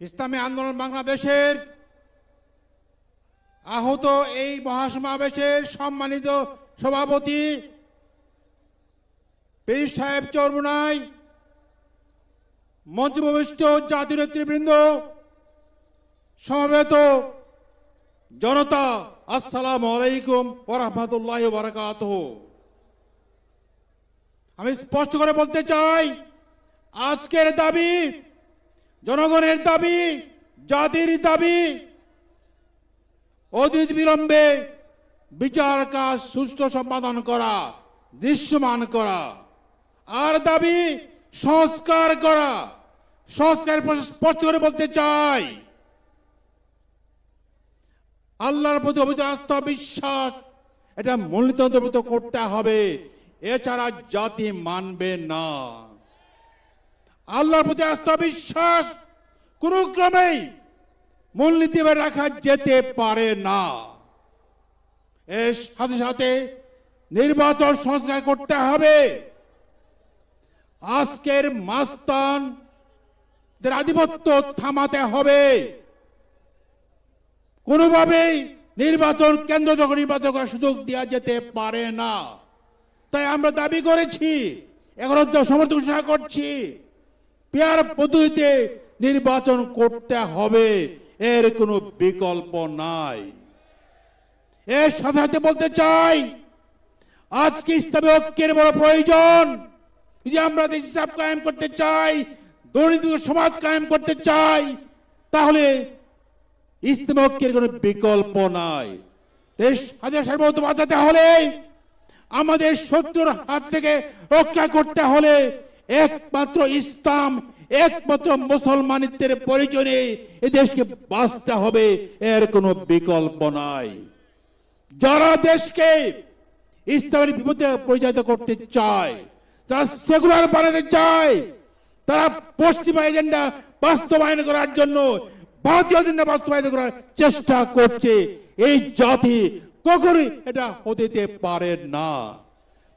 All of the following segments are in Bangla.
ইসলামী আন্দোলন বাংলাদেশের আহত এই মহাসমাবেশের সম্মানিত সভাপতি পীর সাহেব চরমুনাই মঞ্চভূমিষ্ঠ জাতীয় নেতৃবৃন্দ, সমবেত জনতা, আসসালামু আলাইকুম ওরহমতুল্লাহ বারাকাত আমি স্পষ্ট করে বলতে চাই আজকের দাবি, জনগণের দাবি, জাতির দাবি। অতীত বিলম্বে বিচার কাজ সুষ্ঠু সম্পাদন করা, দৃশ্যমান করা। আর দাবি, সংস্কার করা। সংস্কার স্পষ্ট করে বলতে চাই, আল্লাহর প্রতি অভিযোগ আস্থা বিশ্বাস, এটা মূলতন্ত্রভূত করতে হবে। এছাড়া জাতি মানবে না। আল্লাহর প্রতি আস্থা বিশ্বাস কোন ক্রমেই মূলনীতি রাখা যেতে পারে না। এর সাথে সাথে নির্বাচন সংস্কার করতে হবে। আজকের মাস্তান আধিপত্য থামাতে হবে। কোনোভাবেই নির্বাচন কেন্দ্র দখল নির্বাচন করার সুযোগ দেওয়া যেতে পারে না। তাই আমরা দাবি করেছি এখন সমর্থন ঘোষণা করছি পেয়ার পদ্ধতিতে নির্বাচন করতে হবে, এর কোনো বিকল্প নাই। এর সাথে সাথে বলতে চাই, আজকে ইসলামী ঐক্যের বড় প্রয়োজন। যদি আমরা দেশ হিসাব কায়েম করতে চাই, দরিদ্র সমাজ কায়েম করতে চাই, তাহলে ইসলামী ঐক্যের কোনো বিকল্প নাই। দেশ হাজার সার্বভৌম বাঁচাতে হলে, আমাদের শত্রুর হাত থেকে রক্ষা করতে হলে একমাত্র ইসলাম, একমাত্র মুসলমানিত্বের পরিচয়ে এ দেশকে বাঁচতে হবে, এর কোনো বিকল্প নাই। যারা দেশকে ইসলামের বিপদে পরিচালিত করতে চায় তারা সেকুলার বানাতে চায়, তারা পশ্চিমা এজেন্ডা বাস্তবায়ন করার জন্য, ভারতীয় এজেন্ডা বাস্তবায়ন করার চেষ্টা করছে। এই জাতি কখনোই এটা হতে পারে না।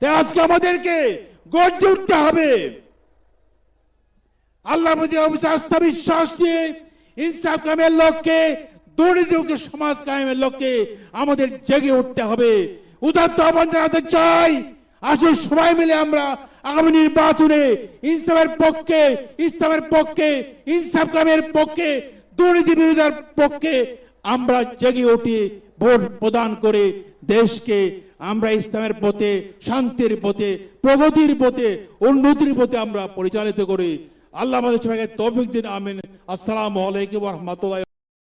তাই আজকে আমাদেরকে গর্জে উঠতে হবে। আল্লাহর প্রতি আস্থা বিশ্বাস দিয়ে ইনসাফ কামের লক্ষ্যে দুর্নীতিমুক্ত সমাজ কায়েমের লক্ষ্যে আমাদের জেগে উঠতে হবে। উদাত্ত আহ্বান জানাতে চাই, আসুন সবাই মিলে আমরা আগামী নির্বাচনে ইনসাফের পক্ষে, ইসলামের পক্ষে, ইনসাফ কামের পক্ষে, দুর্নীতি বিরোধের পক্ষে আমরা জেগে উঠি। ভোট প্রদান করে দেশকে আমরা ইসলামের পথে, শান্তির পথে, প্রগতির পথে, উন্নতির পথে আমরা পরিচালিত করি। আল্লাহ আমাদের সবাইকে তৌফিক দিন, আমিন। আসসালামু আলাইকুম রহমতুল্লাহ